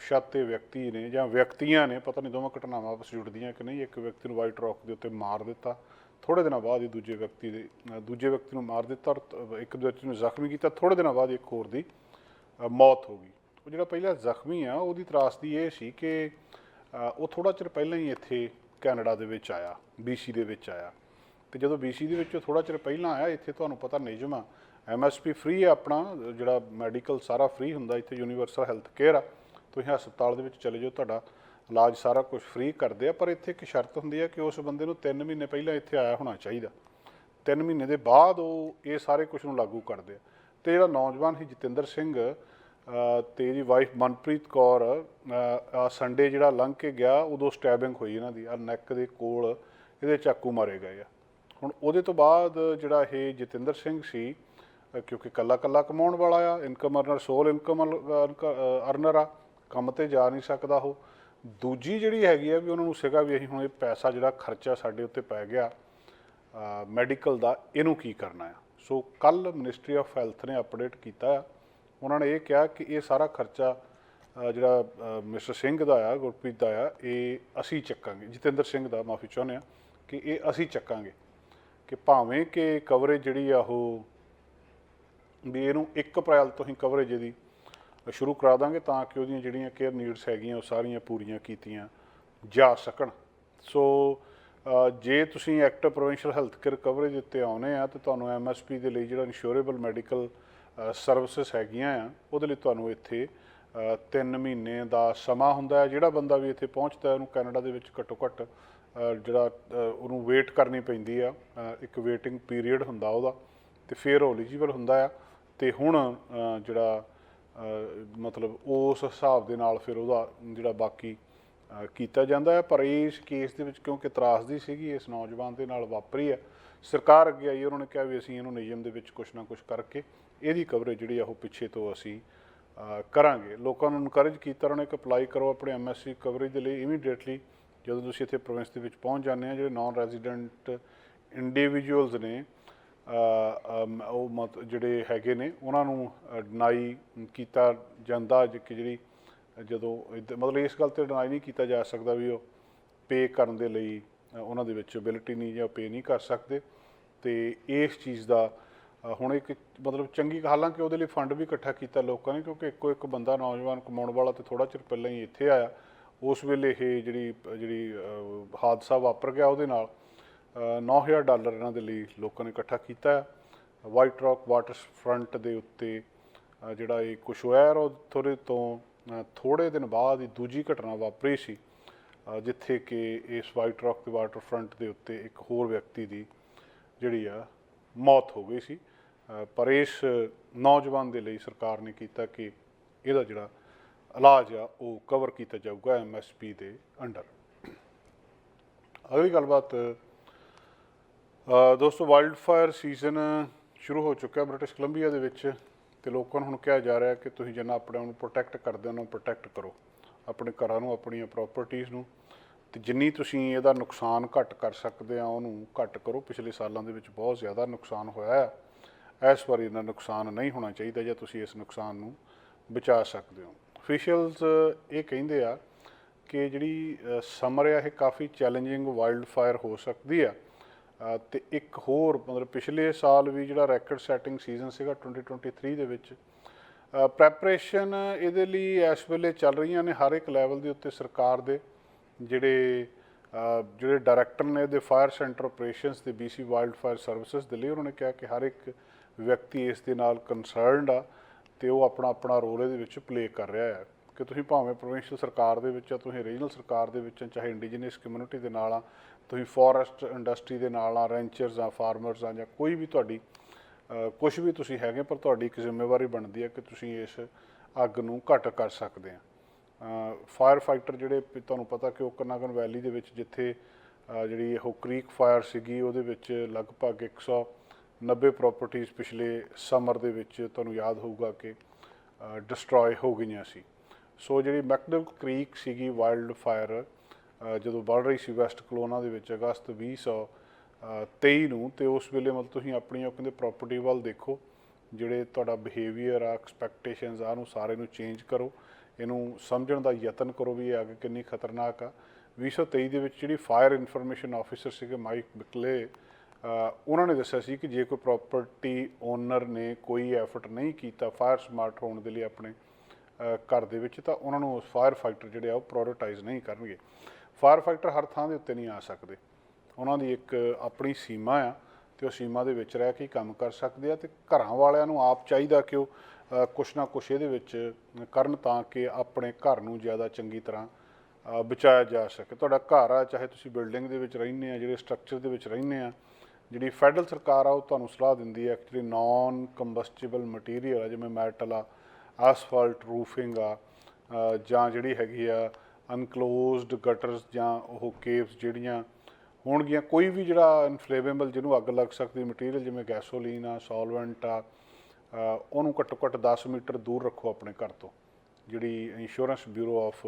ਸ਼ਾਤੇ ਵਿਅਕਤੀ ਨੇ ਜਾਂ ਵਿਅਕਤੀਆਂ ਨੇ, ਪਤਾ ਨਹੀਂ ਦੋਵਾਂ ਘਟਨਾਵਾਂ ਆਪਸ ਜੁੜਦੀਆਂ ਕਿ ਨਹੀਂ, ਇੱਕ ਵਿਅਕਤੀ ਨੂੰ ਵਾਈਟ ਰੌਕ ਦੇ ਉੱਤੇ ਮਾਰ ਦਿੱਤਾ ਥੋੜੇ ਦਿਨਾਂ ਬਾਅਦ ਹੀ ਦੂਜੇ ਵਿਅਕਤੀ ਦੇ ਦੂਜੇ ਵਿਅਕਤੀ ਨੂੰ ਮਾਰ ਦਿੱਤਾ ਔਰ ਇੱਕ ਵਿਅਕਤੀ ਨੂੰ ਜ਼ਖਮੀ ਕੀਤਾ ਥੋੜੇ ਦਿਨਾਂ ਬਾਅਦ ਇੱਕ ਹੋਰ ਦੀ ਮੌਤ ਹੋ ਗਈ। ਉਹ ਜਿਹੜਾ ਪਹਿਲਾ ਜ਼ਖਮੀ ਆ, ਉਹਦੀ ਤਰਾਸਦੀ ਇਹ ਸੀ ਕਿ ਉਹ ਥੋੜਾ ਚਿਰ ਪਹਿਲਾਂ ਹੀ ਇੱਥੇ ਕੈਨੇਡਾ ਦੇ ਵਿੱਚ ਆਇਆ BC ਦੇ ਵਿੱਚ ਆਇਆ। ਤੇ ਜਦੋਂ BC ਦੇ ਵਿੱਚੋਂ ਥੋੜਾ ਚਿਰ ਪਹਿਲਾਂ ਆਇਆ, ਇੱਥੇ ਤੁਹਾਨੂੰ ਪਤਾ ਨਿਯਮ ਆ ਐਮਐਸਪੀ ਫ੍ਰੀ ਆ ਆਪਣਾ, ਜਿਹੜਾ ਮੈਡੀਕਲ ਸਾਰਾ ਫ੍ਰੀ ਹੁੰਦਾ, ਇੱਥੇ ਯੂਨੀਵਰਸਲ ਹੈਲਥ ਕੇਅਰ ਆ। ਤੁਸੀਂ ਹਸਪਤਾਲ ਦੇ ਵਿੱਚ ਚਲੇ ਜਾਓ, ਤੁਹਾਡਾ ਇਲਾਜ ਸਾਰਾ ਕੁਝ ਫ੍ਰੀ ਕਰਦੇ ਆ, ਪਰ ਇੱਥੇ ਇੱਕ ਸ਼ਰਤ ਹੁੰਦੀ ਹੈ ਕਿ ਉਸ ਬੰਦੇ ਨੂੰ 3 ਮਹੀਨੇ ਪਹਿਲਾਂ ਇੱਥੇ ਆਇਆ ਹੋਣਾ ਚਾਹੀਦਾ। 3 ਮਹੀਨੇ ਦੇ ਬਾਅਦ ਉਹ ਇਹ ਸਾਰੇ ਕੁਝ ਨੂੰ ਲਾਗੂ ਕਰਦੇ ਆ। ਤੇ ਜਿਹੜਾ ਨੌਜਵਾਨ ਸੀ ਜਤਿੰਦਰ ਸਿੰਘ ਤੇ ਇਹਦੀ ਵਾਈਫ ਮਨਪ੍ਰੀਤ ਕੌਰ ਸੰਡੇ ਜਿਹੜਾ ਲੰਘ ਕੇ ਗਿਆ, ਉਦੋਂ ਸਟੈਬਿੰਗ ਹੋਈ ਇਹਨਾਂ ਦੀ। ਆ ਨੈਕ ਦੇ ਕੋਲ ਇਹਦੇ ਚਾਕੂ ਮਾਰੇ ਗਏ ਆ। ਹੁਣ ਉਹਦੇ ਤੋਂ ਬਾਅਦ ਜਿਹੜਾ ਇਹ ਜਤਿੰਦਰ ਸਿੰਘ ਸੀ ਕਿਉਂਕਿ ਕੱਲਾ ਕੱਲਾ ਕਮਾਉਣ ਵਾਲਾ ਆ ਇਨਕਮ ਅਰਨਰ ਸੋਲ ਇਨਕਮ ਅਰਨਰ ਆ, ਕੰਮ ਤੇ ਜਾ ਨਹੀਂ ਸਕਦਾ ਉਹ। ਦੂਜੀ ਜਿਹੜੀ ਹੈਗੀ ਆ ਵੀ ਉਹਨਾਂ ਨੂੰ ਸੀਗਾ ਵੀ ਅਸੀਂ ਹੁਣ ਇਹ ਪੈਸਾ ਜਿਹੜਾ ਖਰਚਾ ਸਾਡੇ ਉੱਤੇ ਪੈ ਗਿਆ ਮੈਡੀਕਲ ਦਾ, ਇਹਨੂੰ ਕੀ ਕਰਨਾ ਆ? ਸੋ ਕੱਲ ਮਿਨਿਸਟਰੀ ਆਫ ਹੈਲਥ ਨੇ ਅਪਡੇਟ ਕੀਤਾ ਆ। ਉਹਨਾਂ ਨੇ ਇਹ ਕਿਹਾ ਕਿ ਇਹ ਸਾਰਾ ਖਰਚਾ ਜਿਹੜਾ ਮਿਸਟਰ ਸਿੰਘ ਦਾ ਆ, ਗੁਰਪ੍ਰੀਤ ਦਾ ਆ, ਇਹ ਅਸੀਂ ਚੱਕਾਂਗੇ। ਜਤਿੰਦਰ ਸਿੰਘ ਦਾ ਮਾਫੀ ਚਾਹੁੰਦੇ ਆ ਕਿ ਇਹ ਅਸੀਂ ਚੱਕਾਂਗੇ ਕਿ ਭਾਵੇਂ ਕਿ ਕਵਰੇਜ ਜਿਹੜੀ ਆ ਉਹ ਵੀ ਇਹਨੂੰ 1 ਅਪ੍ਰੈਲ ਤੋਂ ਹੀ ਕਵਰੇਜ ਇਹਦੀ ਸ਼ੁਰੂ ਕਰਾ ਦਾਂਗੇ ਤਾਂ ਕਿ ਉਹਦੀਆਂ ਜਿਹੜੀਆਂ ਕੇਅਰ ਨੀਡਸ ਹੈਗੀਆਂ ਉਹ ਸਾਰੀਆਂ ਪੂਰੀਆਂ ਕੀਤੀਆਂ ਜਾ ਸਕਣ। ਸੋ ਜੇ ਤੁਸੀਂ act provincial health care coverage ਉੱਤੇ ਆਉਨੇ ਆ ਤਾਂ ਤੁਹਾਨੂੰ ਐਮਐਸਪੀ ਦੇ ਲਈ ਜਿਹੜਾ ਇੰਸ਼ੋਰੇਬਲ ਮੈਡੀਕਲ ਸਰਵਿਸਿਜ਼ ਹੈਗੀਆਂ ਆ, ਉਹਦੇ ਲਈ ਤੁਹਾਨੂੰ ਇੱਥੇ 3 ਮਹੀਨੇ ਦਾ ਸਮਾਂ ਹੁੰਦਾ ਹੈ। ਜਿਹੜਾ ਬੰਦਾ ਵੀ ਇੱਥੇ ਪਹੁੰਚਦਾ ਉਹਨੂੰ ਕੈਨੇਡਾ ਦੇ ਵਿੱਚ ਘੱਟੋ ਘੱਟ ਜਿਹੜਾ ਉਹਨੂੰ ਵੇਟ ਕਰਨੀ ਪੈਂਦੀ ਆ ਇੱਕ ਵੇਟਿੰਗ ਪੀਰੀਅਡ ਹੁੰਦਾ ਉਹਦਾ, ਤੇ ਫਿਰ ਉਹ ਐਲੀਜੀਬਲ ਹੁੰਦਾ ਆ। ਤੇ ਹੁਣ ਜਿਹੜਾ ਮਤਲਬ ਉਸ ਹਿਸਾਬ ਦੇ ਨਾਲ ਫਿਰ ਉਹਦਾ ਜਿਹੜਾ ਬਾਕੀ ਕੀਤਾ ਜਾਂਦਾ ਹੈ। ਪਰ ਇਸ ਕੇਸ ਦੇ ਵਿੱਚ ਕਿਉਂਕਿ ਤਰਾਸਦੀ ਸੀਗੀ, ਇਸ ਨੌਜਵਾਨ ਦੇ ਨਾਲ ਵਾਪਰੀ ਹੈ। ਸਰਕਾਰ ਅੱਗੇ ਆਈ, ਉਹਨਾਂ ਨੇ ਕਿਹਾ ਵੀ ਅਸੀਂ ਇਹਨੂੰ ਨਿਯਮ ਦੇ ਵਿੱਚ ਕੁਝ ਨਾ ਕੁਝ ਕਰਕੇ ਇਹਦੀ ਕਵਰੇਜ ਜਿਹੜੀ ਆ ਉਹ ਪਿੱਛੇ ਤੋਂ ਅਸੀਂ ਕਰਾਂਗੇ। ਲੋਕਾਂ ਨੂੰ ਇਨਕਰੇਜ ਕੀਤਾ, ਉਹਨਾਂ ਨੇ ਕਿ ਅਪਲਾਈ ਕਰੋ ਆਪਣੇ ਐਮਐਸਸੀ ਕਵਰੇਜ ਦੇ ਲਈ ਇਮੀਡੀਏਟਲੀ ਜਦੋਂ ਤੁਸੀਂ ਇੱਥੇ ਪ੍ਰੋਵਿੰਸ ਦੇ ਵਿੱਚ ਪਹੁੰਚ ਜਾਂਦੇ ਆ, ਜਿਹੜੇ ਨਾਨ ਰੈਜ਼ੀਡੈਂਟ ਇੰਡੀਵਿਜੂਅਲਸ ਨੇ ਉਹ ਮਤ, ਜਿਹੜੇ ਹੈਗੇ ਨੇ, ਉਹਨਾਂ ਨੂੰ ਡਿਨਾਈ ਕੀਤਾ ਜਾਂਦਾ ਕਿ ਜਿਹੜੀ, ਜਦੋਂ ਇੱਧ- ਮਤਲਬ ਇਸ ਗੱਲ ਤੇ ਡਿਨਾਈ ਨਹੀਂ ਕੀਤਾ ਜਾ ਸਕਦਾ ਵੀ ਉਹ ਪੇ ਕਰਨ ਦੇ ਲਈ ਉਹਨਾਂ ਦੇ ਵਿੱਚ ਅਬਿਲਿਟੀ ਨਹੀਂ ਜਾਂ ਪੇ ਨਹੀਂ ਕਰ ਸਕਦੇ। ਤੇ ਇਸ ਚੀਜ਼ ਦਾ ਹੁਣ ਇੱਕ ਮਤਲਬ ਚੰਗੀ ਹਾਲਾਂਕਿ ਉਹਦੇ ਲਈ ਫੰਡ ਵੀ ਇਕੱਠਾ ਕੀਤਾ ਲੋਕਾਂ ਨੇ ਕਿਉਂਕਿ ਇੱਕੋ ਇੱਕ ਬੰਦਾ ਨੌਜਵਾਨ ਕਮਾਉਣ ਵਾਲਾ ਤੇ ਥੋੜਾ ਚਿਰ ਪਹਿਲਾਂ ਹੀ ਇੱਥੇ ਆਇਆ। ਉਸ ਵੇਲੇ ਇਹ ਜਿਹੜੀ ਜਿਹੜੀ ਹਾਦਸਾ ਵਾਪਰ ਗਿਆ ਉਹਦੇ ਨਾਲ। ਅ, 9000 ਡਾਲਰ ਇਹਨਾਂ ਦੇ ਲਈ ਲੋਕਾਂ ਨੇ ਇਕੱਠਾ ਕੀਤਾ। ਹੈ ਵਾਈਟ ਰੌਕ ਵਾਟਰ ਫਰੰਟ ਦੇ ਉੱਤੇ ਜਿਹੜਾ ਇਹ ਕੁਛ ਹੋਇਆ ਔਰ ਉਹ ਥੋੜੇ ਤੋਂ ਅ, ਥੋੜੇ ਦਿਨ ਬਾਅਦ ਹੀ ਦੂਜੀ ਘਟਨਾ ਵਾਪਰੀ ਸੀ। ਜਿੱਥੇ ਕਿ ਇਸ ਵਾਈਟ ਰੌਕ ਦੇ ਵਾਟਰ ਫਰੰਟ ਦੇ ਉੱਤੇ ਇੱਕ ਹੋਰ ਵਿਅਕਤੀ ਦੀ ਜਿਹੜੀ ਆ ਮੌਤ ਹੋ ਗਈ ਸੀ। ਪਰ ਇਸ ਨੌਜਵਾਨ ਦੇ ਲਈ ਸਰਕਾਰ ਨੇ ਕੀਤਾ ਕਿ ਇਹਦਾ ਜਿਹੜਾ ਇਲਾਜ ਆ, ਉਹ ਕਵਰ ਕੀਤਾ ਜਾਊਗਾ ਐਮਐਸਪੀ ਦੇ ਅੰਡਰ ਅਗਲੀ ਗੱਲਬਾਤ ਦੋਸਤੋ ਵਾਈਲਡ ਫਾਇਰ ਸੀਜ਼ਨ ਸ਼ੁਰੂ ਹੋ ਚੁੱਕਾ ਹੈ ਬ੍ਰਿਟਿਸ਼ ਕੋਲੰਬੀਆ ਦੇ ਵਿੱਚ ਤੇ ਲੋਕਾਂ ਨੂੰ ਹੁਣ ਕਿਹਾ ਜਾ ਰਿਹਾ ਕਿ ਤੁਸੀਂ ਜਿੰਨਾ ਆਪਣੇ ਆਪ ਨੂੰ ਪ੍ਰੋਟੈਕਟ ਕਰਦੇ ਹੋ, ਉਹਨੂੰ ਪ੍ਰੋਟੈਕਟ ਕਰੋ। ਆਪਣੇ ਘਰਾਂ ਨੂੰ, ਆਪਣੀਆਂ ਪ੍ਰਾਪਰਟੀਆਂ ਨੂੰ ਤੇ ਜਿੰਨੀ ਤੁਸੀਂ ਇਹਦਾ ਨੁਕਸਾਨ ਘੱਟ ਕਰ ਸਕਦੇ ਆ, ਉਹਨੂੰ ਘੱਟ ਕਰੋ। ਪਿਛਲੇ ਸਾਲਾਂ ਦੇ ਵਿੱਚ ਬਹੁਤ ਜ਼ਿਆਦਾ ਨੁਕਸਾਨ ਹੋਇਆ ਹੈ ਇਸ ਵਾਰੀ ਇਹਨਾਂ ਨੁਕਸਾਨ ਨਹੀਂ ਹੋਣਾ ਚਾਹੀਦਾ ਜਾਂ ਤੁਸੀਂ ਇਸ ਨੁਕਸਾਨ ਨੂੰ ਬਚਾ ਸਕਦੇ ਹੋ। ਅਫੀਸ਼ੀਅਲਸ ਇਹ ਕਹਿੰਦੇ ਆ ਕਿ ਜਿਹੜੀ ਸਮਰ ਆ ਇਹ ਕਾਫੀ ਚੈਲੰਜਿੰਗ ਵਾਈਲਡ ਫਾਇਰ ਹੋ ਸਕਦੀ ਆ। ਅ, ਤੇ ਇੱਕ ਹੋਰ ਮਤਲਬ ਪਿਛਲੇ ਸਾਲ ਵੀ ਜਿਹੜਾ ਰੈਕਡ ਸੈਟਿੰਗ ਸੀਜ਼ਨ ਸੀਗਾ 2023 ਦੇ ਵਿੱਚ ਪ੍ਰੈਪਰੇਸ਼ਨ ਇਹਦੇ ਲਈ ਇਸ ਵੇਲੇ ਚੱਲ ਰਹੀਆਂ ਨੇ ਹਰ ਇੱਕ ਲੈਵਲ ਦੇ ਉੱਤੇ ਸਰਕਾਰ ਦੇ ਜਿਹੜੇ ਜਿਹੜੇ ਡਾਇਰੈਕਟਰ ਨੇ ਦੇ ਫਾਇਰ ਸੈਂਟਰ ਆਪਰੇਸ਼ਨਸ ਦੇ BC ਵਾਈਲਡ ਫਾਇਰ ਸਰਵਿਸਿਜ਼ ਦੇ ਲਈ ਉਹਨਾਂ ਨੇ ਕਿਹਾ ਕਿ ਹਰ ਇੱਕ ਵਿਅਕਤੀ ਇਸ ਦੇ ਨਾਲ ਕੰਸਰਨਡ ਆ ਤੇ ਉਹ ਆਪਣਾ ਆਪਣਾ ਰੋਲ ਇਹਦੇ ਵਿੱਚ ਪਲੇ ਕਰ ਰਿਹਾ ਹੈ ਕਿ ਤੁਸੀਂ ਭਾਵੇਂ ਪ੍ਰੋਵਿੰਸ਼ੀਅਲ ਸਰਕਾਰ ਦੇ ਵਿੱਚ ਆ, ਤੁਸੀਂ ਰੀਜਨਲ ਸਰਕਾਰ ਦੇ ਵਿੱਚ ਚਾਹੇ ਇੰਡੀਜੀਨਸ ਕਮਿਊਨਿਟੀ ਦੇ ਨਾਲ ਆ, ਤੁਸੀਂ ਫੋਰੈਸਟ ਇੰਡਸਟਰੀ ਦੇ ਨਾਲ ਆ ਰੈਂਚਰਸ ਆ ਫਾਰਮਰਸ ਆ, ਜਾਂ ਕੋਈ ਵੀ ਤੁਹਾਡੀ ਕੁਝ ਵੀ ਤੁਸੀਂ ਹੈਗੇ, ਪਰ ਤੁਹਾਡੀ ਇੱਕ ਜ਼ਿੰਮੇਵਾਰੀ ਬਣਦੀ ਹੈ ਕਿ ਤੁਸੀਂ ਇਸ ਅੱਗ ਨੂੰ ਘੱਟ ਕਰ ਸਕਦੇ ਆ। ਫਾਇਰ ਫਾਈਟਰ ਜਿਹੜੇ ਤੁਹਾਨੂੰ ਪਤਾ ਕਿ ਉਹ ਓਕਨਾਗਨ ਵੈਲੀ ਦੇ ਵਿੱਚ ਜਿੱਥੇ ਜਿਹੜੀ ਉਹ ਕ੍ਰੀਕ ਫਾਇਰ ਸੀਗੀ, ਉਹਦੇ ਵਿੱਚ ਲਗਭਗ 190 ਪ੍ਰਾਪਰਟੀਆਂ ਪਿਛਲੇ ਸਮਰ ਦੇ ਵਿੱਚ ਤੁਹਾਨੂੰ ਯਾਦ ਹੋਊਗਾ ਕਿ ਡਿਸਟਰੋਏ ਹੋ ਗਈਆਂ ਸੀ। ਸੋ ਜਿਹੜੀ ਮੈਕਡਲ ਕ੍ਰੀਕ ਸੀਗੀ ਵਾਈਲਡ ਫਾਇਰ ਜਦੋਂ ਬਣ ਰਹੀ ਸੀ ਵੈਸਟ ਕਲੋਨਾ ਦੇ ਵਿੱਚ ਅਗਸਤ 2023 ਨੂੰ, ਤੇ ਉਸ ਵੇਲੇ ਮਤਲਬ ਤੁਸੀਂ ਆਪਣੀਆਂ ਉਹ ਕਹਿੰਦੇ ਪ੍ਰਾਪਰਟੀ ਵੱਲ ਦੇਖੋ, ਜਿਹੜੇ ਤੁਹਾਡਾ ਬਿਹੇਵੀਅਰ ਆ ਐਕਸਪੈਕਟੇਸ਼ਨਸ ਆ ਨੂੰ ਸਾਰੇ ਨੂੰ ਚੇਂਜ ਕਰੋ। ਇਹਨੂੰ ਸਮਝਣ ਦਾ ਯਤਨ ਕਰੋ ਵੀ ਇਹ ਅੱਗੇ ਕਿੰਨੀ ਖਤਰਨਾਕ ਆ। 2023 ਦੇ ਵਿੱਚ ਜਿਹੜੀ ਫਾਇਰ ਇਨਫੋਰਮੇਸ਼ਨ ਆਫੀਸਰ ਸੀਗੇ ਮਾਈਕ ਬਿਕਲੇ ਉਹਨਾਂ ਨੇ ਦੱਸਿਆ ਸੀ ਕਿ ਜੇ ਕੋਈ ਪ੍ਰਾਪਰਟੀ ਓਨਰ ਨੇ ਕੋਈ ਐਫਰਟ ਨਹੀਂ ਕੀਤਾ ਫਾਇਰ ਸਮਾਰਟ ਹੋਣ ਦੇ ਲਈ ਆਪਣੇ ਘਰ ਦੇ ਵਿੱਚ, ਤਾਂ ਉਹਨਾਂ ਨੂੰ ਫਾਇਰ ਫਾਈਟਰ ਜਿਹੜੇ ਆ ਉਹ ਪ੍ਰਾਇੋਰਟਾਈਜ਼ ਨਹੀਂ ਕਰਨਗੇ। ਫਾਇਰ ਫਾਈਟਰ ਹਰ ਥਾਂ ਦੇ ਉੱਤੇ ਨਹੀਂ ਆ ਸਕਦੇ। ਉਹਨਾਂ ਦੀ ਇੱਕ ਆਪਣੀ ਸੀਮਾ ਆ ਤੇ ਉਹ ਸੀਮਾ ਦੇ ਵਿੱਚ ਰਹਿ ਕੇ ਕੰਮ ਕਰ ਸਕਦੇ ਆ ਤੇ ਘਰਾਂ ਵਾਲਿਆਂ ਨੂੰ ਆਪ ਚਾਹੀਦਾ ਕਿ ਉਹ ਕੁਛ ਨਾ ਕੁਛ ਇਹਦੇ ਵਿੱਚ ਕਰਨ ਤਾਂ ਕਿ ਆਪਣੇ ਘਰ ਨੂੰ ਜ਼ਿਆਦਾ ਚੰਗੀ ਤਰ੍ਹਾਂ ਬਚਾਇਆ ਜਾ ਸਕੇ। ਤੁਹਾਡਾ ਘਰ ਆ, ਚਾਹੇ ਤੁਸੀਂ ਬਿਲਡਿੰਗ ਦੇ ਵਿੱਚ ਰਹਿੰਦੇ ਆ, ਜਿਹੜੇ ਸਟਰਕਚਰ ਦੇ ਵਿੱਚ ਰਹਿੰਦੇ ਆ ਜਿਹੜੀ ਫੈਡਰਲ ਸਰਕਾਰ ਆ, ਉਹ ਤੁਹਾਨੂੰ ਸਲਾਹ ਦਿੰਦੀ ਹੈ ਕਿ ਜਿਹੜੀ ਨਾਨ ਕੰਬਸਟੀਬਲ ਮਟੀਰੀਅਲ ਆ, ਜਿਵੇਂ ਮੈਟਲ ਆ ਐਸਫਾਲਟ ਰੂਫਿੰਗ ਆ ਜਾਂ ਜਿਹੜੀ ਹੈਗੀ ਆ ਅਨਕਲੋਜ਼ਡ ਗਟਰਸ ਜਾਂ ਉਹ ਕੇਵਸ ਜਿਹੜੀਆਂ ਹੋਣਗੀਆਂ, ਕੋਈ ਵੀ ਜਿਹੜਾ ਇਨਫਲੇਮੇਬਲ ਜਿਹਨੂੰ ਅੱਗ ਲੱਗ ਸਕਦੀ ਮਟੀਰੀਅਲ ਜਿਵੇਂ ਗੈਸੋਲੀਨ ਆ ਸੋਲਵੈਂਟ ਆ ਉਹਨੂੰ ਘੱਟੋ ਘੱਟ 10 ਮੀਟਰ ਦੂਰ ਰੱਖੋ ਆਪਣੇ ਘਰ ਤੋਂ। ਜਿਹੜੀ ਇੰਸ਼ੋਰੈਂਸ ਬਿਊਰੋ ਆਫ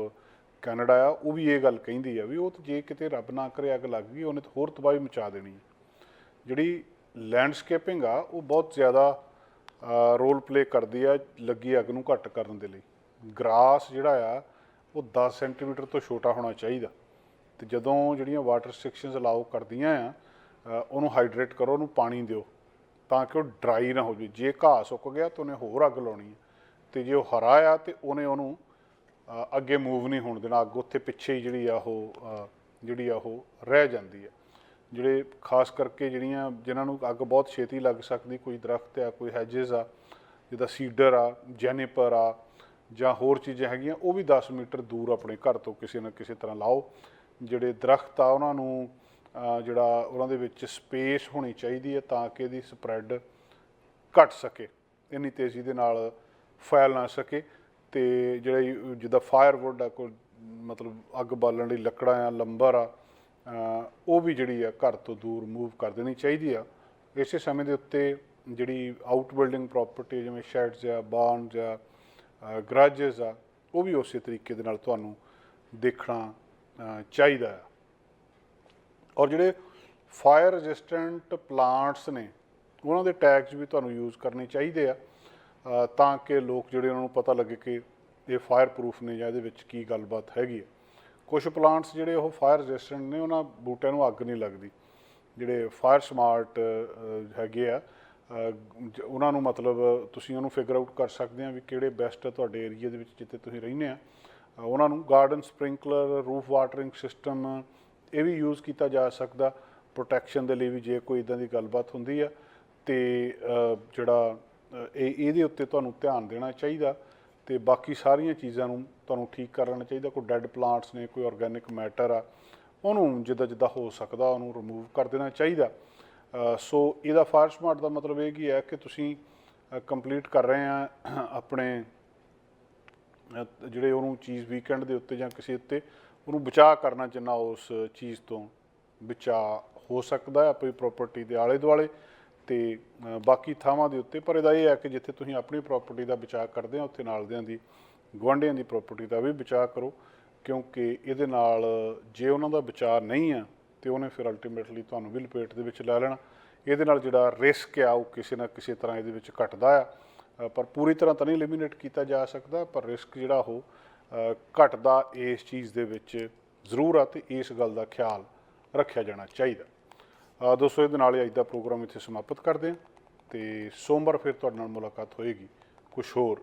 ਕੈਨੇਡਾ ਆ, ਉਹ ਵੀ ਇਹ ਗੱਲ ਕਹਿੰਦੀ ਆ ਵੀ ਉਹ ਤਾਂ ਜੇ ਕਿਤੇ ਰੱਬ ਨਾ ਕਰੇ ਅੱਗ ਲੱਗ ਗਈ, ਉਹਨੇ ਤਾਂ ਹੋਰ ਤਬਾਹੀ ਮਚਾ ਦੇਣੀ ਹੈ ਜਿਹੜੀ ਲੈਂਡਸਕੇਪਿੰਗ ਆ, ਉਹ ਬਹੁਤ ਜ਼ਿਆਦਾ ਰੋਲ ਪਲੇ ਕਰਦੀ ਆ, ਲੱਗੀ ਅੱਗ ਨੂੰ ਘੱਟ ਕਰਨ ਦੇ ਲਈ। ਗ੍ਰਾਸ ਜਿਹੜਾ ਆ, ਉਹ 10 ਸੈਂਟੀਮੀਟਰ ਤੋਂ ਛੋਟਾ ਹੋਣਾ ਚਾਹੀਦਾ। ਤੇ ਜਦੋਂ ਜਿਹੜੀਆਂ ਵਾਟਰ ਰਿਸਟ੍ਰਿਕਸ਼ਨਸ ਅਲਾਉ ਕਰਦੀਆਂ ਆ ਉਹਨੂੰ ਹਾਈਡਰੇਟ ਕਰੋ, ਉਹਨੂੰ ਪਾਣੀ ਦਿਓ, ਤਾਂ ਕਿ ਉਹ ਡਰਾਈ ਨਾ ਹੋ ਜਾਵੇ। ਜੇ ਘਾਹ ਸੁੱਕ ਗਿਆ, ਤਾਂ ਉਹਨੇ ਹੋਰ ਅੱਗ ਲਾਉਣੀ ਹੈ ਤੇ ਜੇ ਉਹ ਹਰਾ ਆ, ਤੇ ਉਹਨੇ ਉਹਨੂੰ ਅੱਗੇ ਮੂਵ ਨਹੀਂ ਹੋਣ ਦੇਣਾ। ਅੱਗ ਉੱਥੇ ਪਿੱਛੇ ਹੀ ਜਿਹੜੀ ਆ ਉਹ ਜਿਹੜੀ ਆ ਉਹ ਰਹਿ ਜਾਂਦੀ ਹੈ ਜਿਹੜੇ ਖਾਸ ਕਰਕੇ ਜਿਹੜੀਆਂ ਜਿਨ੍ਹਾਂ ਨੂੰ ਅੱਗ ਬਹੁਤ ਛੇਤੀ ਲੱਗ ਸਕਦੀ, ਕੋਈ ਦਰਖਤ ਆ, ਕੋਈ ਹੈਜਸ ਆ, ਜਿੱਦਾਂ ਸੀਡਰ ਆ ਜੈਨੀਪਰ ਆ, ਜਾਂ ਹੋਰ ਚੀਜ਼ਾਂ ਹੈਗੀਆਂ, ਉਹ ਵੀ 10 ਮੀਟਰ ਦੂਰ ਆਪਣੇ ਘਰ ਤੋਂ ਕਿਸੇ ਨਾ ਕਿਸੇ ਤਰ੍ਹਾਂ ਲਾਓ। ਜਿਹੜੇ ਦਰਖਤ ਆ, ਉਹਨਾਂ ਨੂੰ ਜਿਹੜਾ ਉਹਨਾਂ ਦੇ ਵਿੱਚ ਸਪੇਸ ਹੋਣੀ ਚਾਹੀਦੀ ਹੈ ਤਾਂ ਕਿ ਇਹਦੀ ਸਪਰੈਡ ਘਟ ਸਕੇ, ਇੰਨੀ ਤੇਜ਼ੀ ਦੇ ਨਾਲ ਫੈਲ ਨਾ ਸਕੇ ਤੇ ਜਿਹੜੇ ਜਿੱਦਾਂ ਫਾਇਰਵੁੱਡ ਆ, ਕੋਈ ਮਤਲਬ ਅੱਗ ਬਾਲਣ ਲਈ ਲੱਕੜਾਂ ਆ ਲੰਬਰ ਆ ਉਹ ਵੀ ਜਿਹੜੀ ਆ ਘਰ ਤੋਂ ਦੂਰ ਮੂਵ ਕਰ ਦੇਣੀ ਚਾਹੀਦੀ ਆ। ਇਸੇ ਸਮੇਂ ਦੇ ਉੱਤੇ ਜਿਹੜੀ ਆਊਟ ਬਿਲਡਿੰਗ ਪ੍ਰਾਪਰਟੀ ਜਿਵੇਂ ਸ਼ੈਡਸ ਆ ਬਾਰਨਸ ਆ ਗਰਾਜਸ ਆ, ਉਹ ਵੀ ਉਸੇ ਤਰੀਕੇ ਦੇ ਨਾਲ ਤੁਹਾਨੂੰ ਦੇਖਣਾ ਚਾਹੀਦਾ ਆ। ਔਰ ਜਿਹੜੇ ਫਾਇਰ ਰੈਜ਼ਿਸਟੈਂਟ ਪਲਾਂਟਸ ਨੇ, ਉਹਨਾਂ ਦੇ ਟੈਗਸ ਵੀ ਤੁਹਾਨੂੰ ਯੂਜ਼ ਕਰਨੇ ਚਾਹੀਦੇ ਆ। ਤਾਂ ਕਿ ਲੋਕ ਜਿਹੜੇ ਉਹਨਾਂ ਨੂੰ ਪਤਾ ਲੱਗੇ ਕਿ ਇਹ ਫਾਇਰ ਪ੍ਰੂਫ ਨੇ ਜਾਂ ਇਹਦੇ ਵਿੱਚ ਕੀ ਗੱਲਬਾਤ ਹੈਗੀ ਹੈ ਕੁਝ ਪਲਾਂਟਸ ਜਿਹੜੇ ਉਹ ਫਾਇਰ ਰੈਜ਼ਿਸਟੈਂਟ ਨੇ, ਉਹਨਾਂ ਬੂਟਿਆਂ ਨੂੰ ਅੱਗ ਨਹੀਂ ਲੱਗਦੀ। ਜਿਹੜੇ ਫਾਇਰ ਸਮਾਰਟ ਹੈਗੇ ਆ ਜ- ਉਹਨਾਂ ਨੂੰ ਮਤਲਬ ਤੁਸੀਂ ਉਹਨੂੰ ਫਿਗਰ ਆਊਟ ਕਰ ਸਕਦੇ ਆ ਵੀ ਕਿਹੜੇ ਬੈਸਟ ਆ ਤੁਹਾਡੇ ਏਰੀਆ ਦੇ ਵਿੱਚ ਜਿੱਥੇ ਤੁਸੀਂ ਰਹਿੰਦੇ ਆ। ਉਹਨਾਂ ਨੂੰ garden sprinkler roof watering system ਇਹ ਵੀ ਯੂਜ਼ ਕੀਤਾ ਜਾ ਸਕਦਾ। ਪ੍ਰੋਟੈਕਸ਼ਨ ਦੇ ਲਈ ਵੀ ਜੇ ਕੋਈ ਇਦਾਂ ਦੀ ਗੱਲਬਾਤ ਹੁੰਦੀ ਆ, ਤੇ ਜਿਹੜਾ ਇਹ, ਇਹਦੇ ਉੱਤੇ ਤੁਹਾਨੂੰ ਧਿਆਨ ਦੇਣਾ ਚਾਹੀਦਾ। ਤੇ ਬਾਕੀ ਸਾਰੀਆਂ ਚੀਜ਼ਾਂ ਨੂੰ ਤੁਹਾਨੂੰ ਠੀਕ ਕਰ ਲੈਣਾ ਚਾਹੀਦਾ, ਕੋਈ ਡੈੱਡ ਪਲਾਂਟਸ ਨੇ, ਕੋਈ ਆਰਗੈਨਿਕ ਮੈਟਰ ਆ, ਉਹਨੂੰ ਜਿੱਦਾਂ ਜਿੱਦਾਂ ਹੋ ਸਕਦਾ, ਉਹਨੂੰ ਰਿਮੂਵ ਕਰ ਦੇਣਾ ਚਾਹੀਦਾ। ਸੋ ਇਹਦਾ ਫਾਇਰ ਸਮਾਰਟ ਦਾ ਮਤਲਬ ਇਹ ਕੀ ਹੈ ਕਿ ਤੁਸੀਂ ਕੰਪਲੀਟ ਕਰ ਰਹੇ ਆ, ਆਪਣੇ ਜਿਹੜੇ ਉਹਨੂੰ ਚੀਜ਼ ਵੀਕਐਂਡ ਦੇ ਉੱਤੇ ਜਾਂ ਕਿਸੇ ਉੱਤੇ, ਉਹਨੂੰ ਬਚਾਅ ਕਰਨਾ ਜਿੰਨਾ ਉਸ ਚੀਜ਼ ਤੋਂ ਬਚਾਅ ਹੋ ਸਕਦਾ ਹੈ, ਆਪਣੀ ਪ੍ਰਾਪਰਟੀ ਦੇ ਆਲੇ ਦੁਆਲੇ ਤੇ ਬਾਕੀ ਥਾਵਾਂ ਦੇ ਉੱਤੇ। ਪਰ ਇਹਦਾ ਇਹ ਹੈ ਕਿ ਜਿੱਥੇ ਤੁਸੀਂ ਆਪਣੀ ਪ੍ਰਾਪਰਟੀ ਦਾ ਬਚਾਅ ਕਰਦੇ ਆ ਉੱਥੇ ਨਾਲ ਦਿਆਂ ਦੀ ਗੁਆਂਢੀਆਂ ਦੀ ਪ੍ਰਾਪਰਟੀ ਦਾ ਵੀ ਬਚਾਅ ਕਰੋ ਕਿਉਂਕਿ ਇਹਦੇ ਨਾਲ ਜੇ ਉਹਨਾਂ ਦਾ ਬਚਾਅ ਨਹੀਂ ਆ ਤੇ ਉਹਨੇ ਫਿਰ ਅਲਟੀਮੇਟਲੀ ਤੁਹਾਨੂੰ ਵੀ ਲਪੇਟ ਦੇ ਵਿੱਚ ਲੈ ਲੈਣਾ। ਇਹਦੇ ਨਾਲ ਜਿਹੜਾ ਰਿਸਕ ਆ ਉਹ ਕਿਸੇ ਨਾ ਕਿਸੇ ਤਰ੍ਹਾਂ ਇਹਦੇ ਵਿੱਚ ਘਟਦਾ ਆ। ਪਰ ਪੂਰੀ ਤਰ੍ਹਾਂ ਤਾਂ ਨਹੀਂ ਐਲੀਮੀਨੇਟ ਕੀਤਾ ਜਾ ਸਕਦਾ ਪਰ ਰਿਸਕ ਜਿਹੜਾ ਉਹ ਅ, ਘਟਦਾ ਇਸ ਚੀਜ਼ ਦੇ ਵਿੱਚ ਜ਼ਰੂਰ ਆ ਤੇ ਇਸ ਗੱਲ ਦਾ ਖਿਆਲ ਰੱਖਿਆ ਜਾਣਾ ਚਾਹੀਦਾ। ਦੋਸਤੋ ਇਹਦੇ ਨਾਲ ਹੀ ਅੱਜ ਦਾ ਪ੍ਰੋਗਰਾਮ ਇੱਥੇ ਸਮਾਪਤ ਕਰਦੇ ਹਾਂ ਤੇ ਸੋਮਵਾਰ ਫਿਰ ਤੁਹਾਡੇ ਨਾਲ ਮੁਲਾਕਾਤ ਹੋਏਗੀ। ਕੁਝ ਹੋਰ